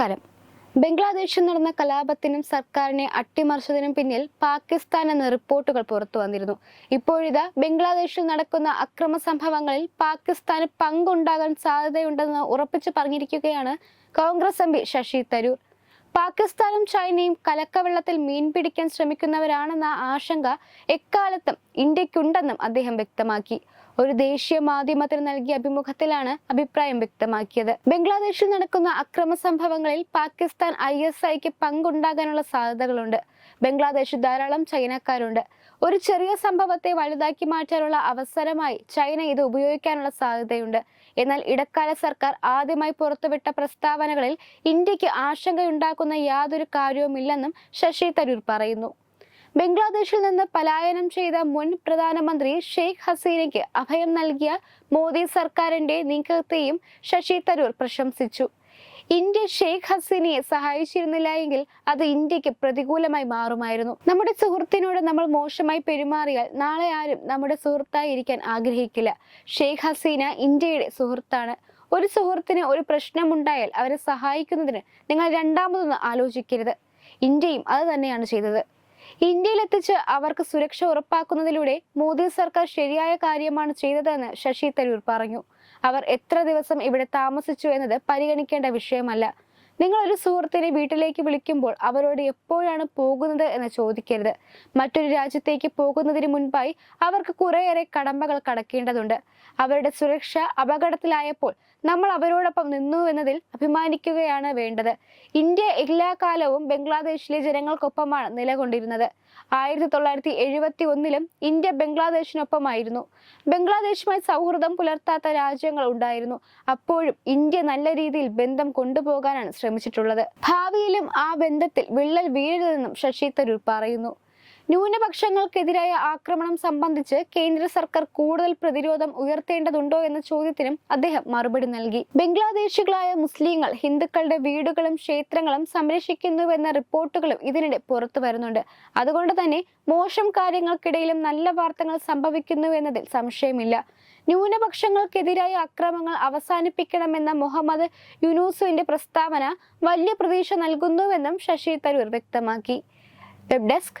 നമസ്കാരം. ബംഗ്ലാദേശിൽ നടന്ന കലാപത്തിനും സർക്കാരിനെ അട്ടിമറിച്ചതിനും പിന്നിൽ പാകിസ്ഥാൻ എന്ന റിപ്പോർട്ടുകൾ പുറത്തു വന്നിരുന്നു. ഇപ്പോഴിതാ ബംഗ്ലാദേശിൽ നടക്കുന്ന അക്രമ സംഭവങ്ങളിൽ പാകിസ്ഥാന് പങ്കുണ്ടാകാൻ സാധ്യതയുണ്ടെന്ന് ഉറപ്പിച്ചു പറഞ്ഞിരിക്കുകയാണ് കോൺഗ്രസ് എം ശശി തരൂർ. പാകിസ്ഥാനും ചൈനയും കലക്കവെള്ളത്തിൽ മീൻ പിടിക്കാൻ ശ്രമിക്കുന്നവരാണെന്ന ആശങ്ക എക്കാലത്തും ഇന്ത്യക്കുണ്ടെന്നും അദ്ദേഹം വ്യക്തമാക്കി. ഒരു ദേശീയ മാധ്യമത്തിന് നൽകിയ അഭിമുഖത്തിലാണ് അഭിപ്രായം വ്യക്തമാക്കിയത്. ബംഗ്ലാദേശിൽ നടക്കുന്ന അക്രമ സംഭവങ്ങളിൽ പാകിസ്ഥാൻ ഐ എസ് ഐക്ക് പങ്കുണ്ടാകാനുള്ള സാധ്യതകളുണ്ട്. ബംഗ്ലാദേശിൽ ധാരാളം ചൈനക്കാരുണ്ട്. ഒരു ചെറിയ സംഭവത്തെ വലുതാക്കി മാറ്റാനുള്ള അവസരമായി ചൈന ഇത് ഉപയോഗിക്കാനുള്ള സാധ്യതയുണ്ട്. എന്നാൽ ഇടക്കാല സർക്കാർ ആദ്യമായി പുറത്തുവിട്ട പ്രസ്താവനകളിൽ ഇന്ത്യയ്ക്ക് ആശങ്കയുണ്ടാക്കുന്ന യാതൊരു കാര്യവുമില്ലെന്നും ശശി തരൂർ പറയുന്നു. ബംഗ്ലാദേശിൽ നിന്ന് പലായനം ചെയ്ത മുൻ പ്രധാനമന്ത്രി ഷെയ്ഖ് ഹസീനയ്ക്ക് അഭയം നൽകിയ മോദി സർക്കാരിന്റെ നീക്കത്തെയും ശശി തരൂർ പ്രശംസിച്ചു. ഇന്ത്യ ഷെയ്ഖ് ഹസീനയെ സഹായിച്ചിരുന്നില്ല എങ്കിൽ അത് ഇന്ത്യയ്ക്ക് പ്രതികൂലമായി മാറുമായിരുന്നു. നമ്മുടെ സുഹൃത്തിനോട് നമ്മൾ മോശമായി പെരുമാറിയാൽ നാളെ ആരും നമ്മുടെ സുഹൃത്തായി ഇരിക്കാൻ ആഗ്രഹിക്കില്ല. ഷെയ്ഖ് ഹസീന ഇന്ത്യയുടെ സുഹൃത്താണ്. ഒരു സുഹൃത്തിന് ഒരു പ്രശ്നമുണ്ടായാൽ അവരെ സഹായിക്കുന്നതിന് നിങ്ങൾ രണ്ടാമതൊന്ന് ആലോചിക്കരുത്. ഇന്ത്യയും അത് തന്നെയാണ് ചെയ്തത്. ഇന്ത്യയിലെത്തിച്ച് അവർക്ക് സുരക്ഷ ഉറപ്പാക്കുന്നതിലൂടെ മോദി സർക്കാർ ശരിയായ കാര്യമാണ് ചെയ്തതെന്ന് ശശി തരൂർ പറഞ്ഞു. അവർ എത്ര ദിവസം ഇവിടെ താമസിച്ചു എന്നത് പരിഗണിക്കേണ്ട വിഷയമല്ല. നിങ്ങൾ ഒരു സുഹൃത്തിനെ വീട്ടിലേക്ക് വിളിക്കുമ്പോൾ അവരോട് എപ്പോഴാണ് പോകുന്നത് എന്ന് ചോദിക്കരുത്. മറ്റൊരു രാജ്യത്തേക്ക് പോകുന്നതിന് മുൻപായി അവർക്ക് കുറേയേറെ കടമ്പകൾ കടക്കേണ്ടതുണ്ട്. അവരുടെ സുരക്ഷ അപകടത്തിലായപ്പോൾ നമ്മൾ അവരോടൊപ്പം നിന്നു എന്നതിൽ അഭിമാനിക്കുകയാണ് വേണ്ടത്. ഇന്ത്യ എല്ലാ കാലവും ബംഗ്ലാദേശിലെ ജനങ്ങൾക്കൊപ്പമാണ് നിലകൊണ്ടിരുന്നത്. ആയിരത്തി തൊള്ളായിരത്തി എഴുപത്തി ഒന്നിലും ഇന്ത്യ ബംഗ്ലാദേശിനൊപ്പമായിരുന്നു. ബംഗ്ലാദേശുമായി സൗഹൃദം പുലർത്താത്ത രാജ്യങ്ങൾ ഉണ്ടായിരുന്നു. അപ്പോഴും ഇന്ത്യ നല്ല രീതിയിൽ ബന്ധം കൊണ്ടുപോകാനാണ് ശ്രമിച്ചിട്ടുള്ളത്. ഭാവിയിലും ആ ബന്ധത്തിൽ വിള്ളൽ വീഴരുതെന്നും ശശി തരൂർ പറയുന്നു. ന്യൂനപക്ഷങ്ങൾക്കെതിരായ ആക്രമണം സംബന്ധിച്ച് കേന്ദ്ര സർക്കാർ കൂടുതൽ പ്രതിരോധം ഉയർത്തേണ്ടതുണ്ടോ എന്ന ചോദ്യത്തിനും അദ്ദേഹം മറുപടി നൽകി. ബംഗ്ലാദേശികളായ മുസ്ലിങ്ങൾ ഹിന്ദുക്കളുടെ വീടുകളും ക്ഷേത്രങ്ങളും സംരക്ഷിക്കുന്നുവെന്ന റിപ്പോർട്ടുകളും ഇതിനിടെ പുറത്തു വരുന്നുണ്ട്. അതുകൊണ്ട് തന്നെ മോശം കാര്യങ്ങൾക്കിടയിലും നല്ല വാർത്തകൾ സംഭവിക്കുന്നു എന്നതിൽ സംശയമില്ല. ന്യൂനപക്ഷങ്ങൾക്കെതിരായ അക്രമങ്ങൾ അവസാനിപ്പിക്കണമെന്ന മുഹമ്മദ് യുനൂസുവിന്റെ പ്രസ്താവന വലിയ പ്രതീക്ഷ നൽകുന്നുവെന്നും ശശി തരൂർ വ്യക്തമാക്കി. Web desk